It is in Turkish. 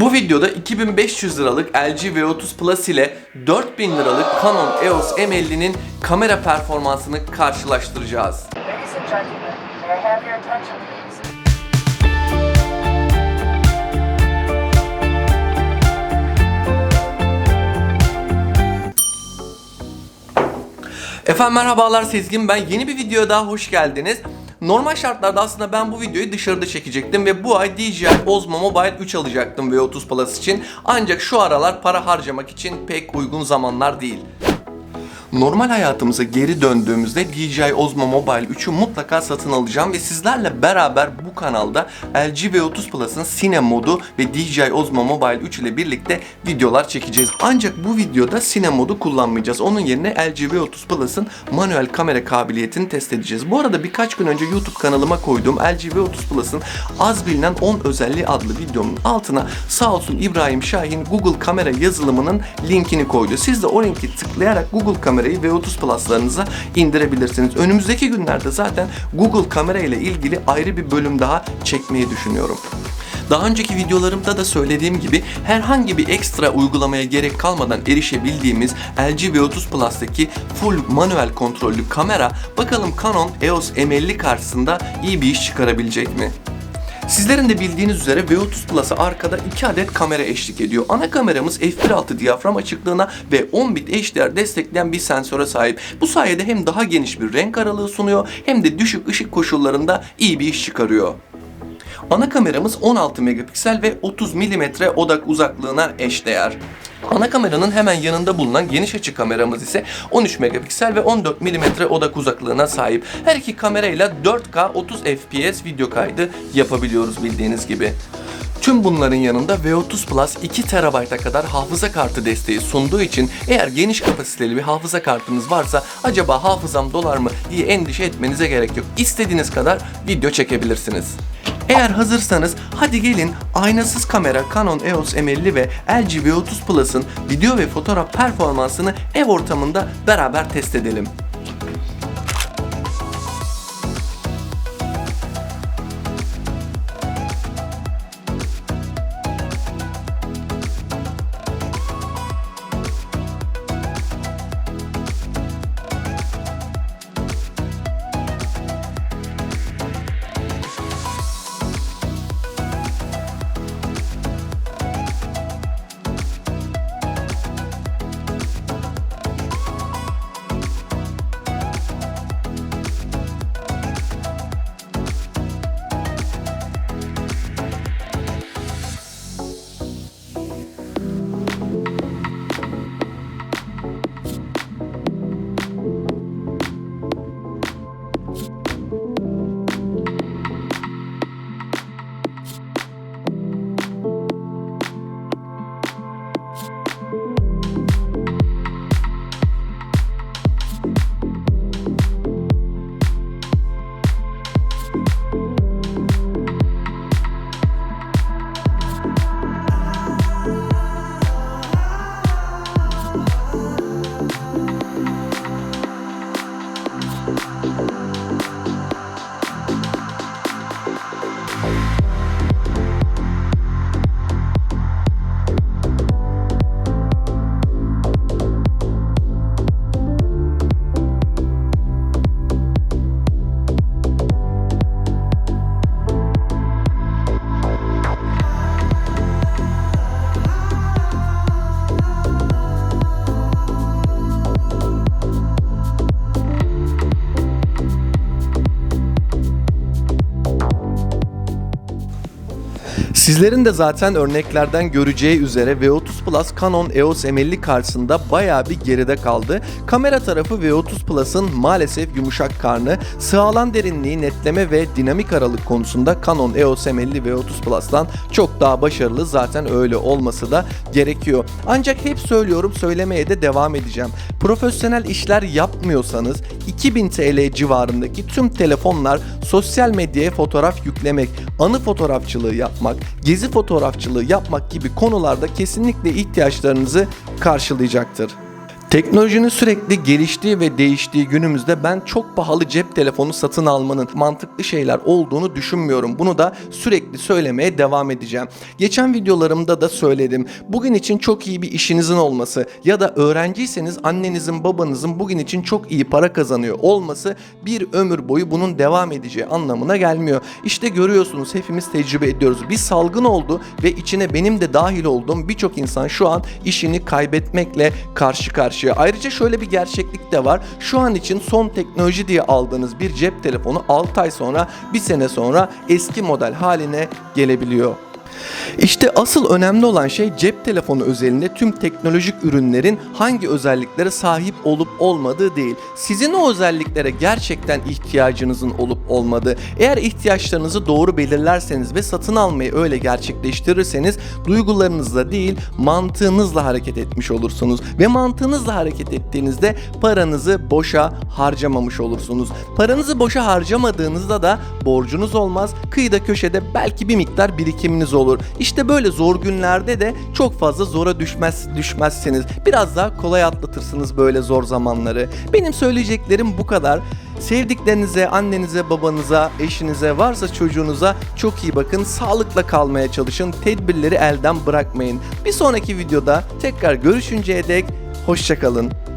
Bu videoda 2500 liralık LG V30 Plus ile 4000 liralık Canon EOS M50'nin kamera performansını karşılaştıracağız. Efendim merhabalar Sezgin ben yeni bir videoya daha hoş geldiniz. Normal şartlarda aslında ben bu videoyu dışarıda çekecektim ve bu ay DJI Osmo Mobile 3 alacaktım V30 Plus için. Ancak şu aralar para harcamak için pek uygun zamanlar değil. Normal hayatımıza geri döndüğümüzde DJI Osmo Mobile 3'ü mutlaka satın alacağım ve sizlerle beraber bu kanalda LG V30 Plus'ın Cine modu ve DJI Osmo Mobile 3 ile birlikte videolar çekeceğiz. Ancak bu videoda Cine modu kullanmayacağız. Onun yerine LG V30 Plus'ın manuel kamera kabiliyetini test edeceğiz. Bu arada birkaç gün önce YouTube kanalıma koyduğum LG V30 Plus'ın az bilinen 10 özelliği adlı videomun altına sağ olsun İbrahim Şahin Google kamera yazılımının linkini koydu. Siz de o linki tıklayarak Google kamerayı V30 Plus'larınıza indirebilirsiniz. Önümüzdeki günlerde zaten Google kamera ile ilgili ayrı bir bölüm daha çekmeyi düşünüyorum. Daha önceki videolarımda da söylediğim gibi herhangi bir ekstra uygulamaya gerek kalmadan erişebildiğimiz LG V30 Plus'taki full manuel kontrollü kamera bakalım Canon EOS M50 karşısında iyi bir iş çıkarabilecek mi? Sizlerin de bildiğiniz üzere V30 Plus'a arkada 2 adet kamera eşlik ediyor. Ana kameramız f1.6 diyafram açıklığına ve 10 bit HDR destekleyen bir sensöre sahip. Bu sayede hem daha geniş bir renk aralığı sunuyor hem de düşük ışık koşullarında iyi bir iş çıkarıyor. Ana kameramız 16 megapiksel ve 30 mm odak uzaklığına eşdeğer. Ana kameranın hemen yanında bulunan geniş açı kameramız ise 13 megapiksel ve 14 mm odak uzaklığına sahip. Her iki kamerayla 4K 30 FPS video kaydı yapabiliyoruz bildiğiniz gibi. Tüm bunların yanında V30 Plus 2 TB'a kadar hafıza kartı desteği sunduğu için eğer geniş kapasiteli bir hafıza kartınız varsa acaba hafızam dolar mı diye endişe etmenize gerek yok. İstediğiniz kadar video çekebilirsiniz. Eğer hazırsanız hadi gelin aynasız kamera Canon EOS M50 ve LG V30 Plus'ın video ve fotoğraf performansını ev ortamında beraber test edelim. Sizlerin de zaten örneklerden göreceği üzere V30 Plus Canon EOS M50 karşısında bayağı bir geride kaldı. Kamera tarafı V30 Plus'ın maalesef yumuşak karnı, sığ alan derinliği, netleme ve dinamik aralık konusunda Canon EOS M50 V30 Plus'tan çok daha başarılı. Zaten öyle olması da gerekiyor. Ancak hep söylüyorum söylemeye de devam edeceğim. Profesyonel işler yapmıyorsanız 2000 TL civarındaki tüm telefonlar sosyal medyaya fotoğraf yüklemek, anı fotoğrafçılığı yapmak, gezi fotoğrafçılığı yapmak gibi konularda kesinlikle ihtiyaçlarınızı karşılayacaktır. Teknolojinin sürekli geliştiği ve değiştiği günümüzde ben çok pahalı cep telefonu satın almanın mantıklı şeyler olduğunu düşünmüyorum. Bunu da sürekli söylemeye devam edeceğim. Geçen videolarımda da söyledim. Bugün için çok iyi bir işinizin olması ya da öğrenciyseniz annenizin babanızın bugün için çok iyi para kazanıyor olması bir ömür boyu bunun devam edeceği anlamına gelmiyor. İşte görüyorsunuz hepimiz tecrübe ediyoruz. Bir salgın oldu ve içine benim de dahil olduğum birçok insan şu an işini kaybetmekle karşı karşıya. Ayrıca şöyle bir gerçeklik de var. Şu an için son teknoloji diye aldığınız bir cep telefonu 6 ay sonra, bir sene sonra eski model haline gelebiliyor. İşte asıl önemli olan şey cep telefonu özelinde tüm teknolojik ürünlerin hangi özelliklere sahip olup olmadığı değil. Sizin o özelliklere gerçekten ihtiyacınızın olup olmadığı. Eğer ihtiyaçlarınızı doğru belirlerseniz ve satın almayı öyle gerçekleştirirseniz duygularınızla değil mantığınızla hareket etmiş olursunuz. Ve mantığınızla hareket ettiğinizde paranızı boşa harcamamış olursunuz. Paranızı boşa harcamadığınızda da borcunuz olmaz. Kıyıda köşede belki bir miktar birikiminiz olur. İşte böyle zor günlerde de çok fazla zora düşmez düşmezseniz biraz daha kolay atlatırsınız böyle zor zamanları. Benim söyleyeceklerim bu kadar. Sevdiklerinize, annenize, babanıza, eşinize, varsa çocuğunuza çok iyi bakın. Sağlıkla kalmaya çalışın. Tedbirleri elden bırakmayın. Bir sonraki videoda tekrar görüşünceye dek hoşçakalın.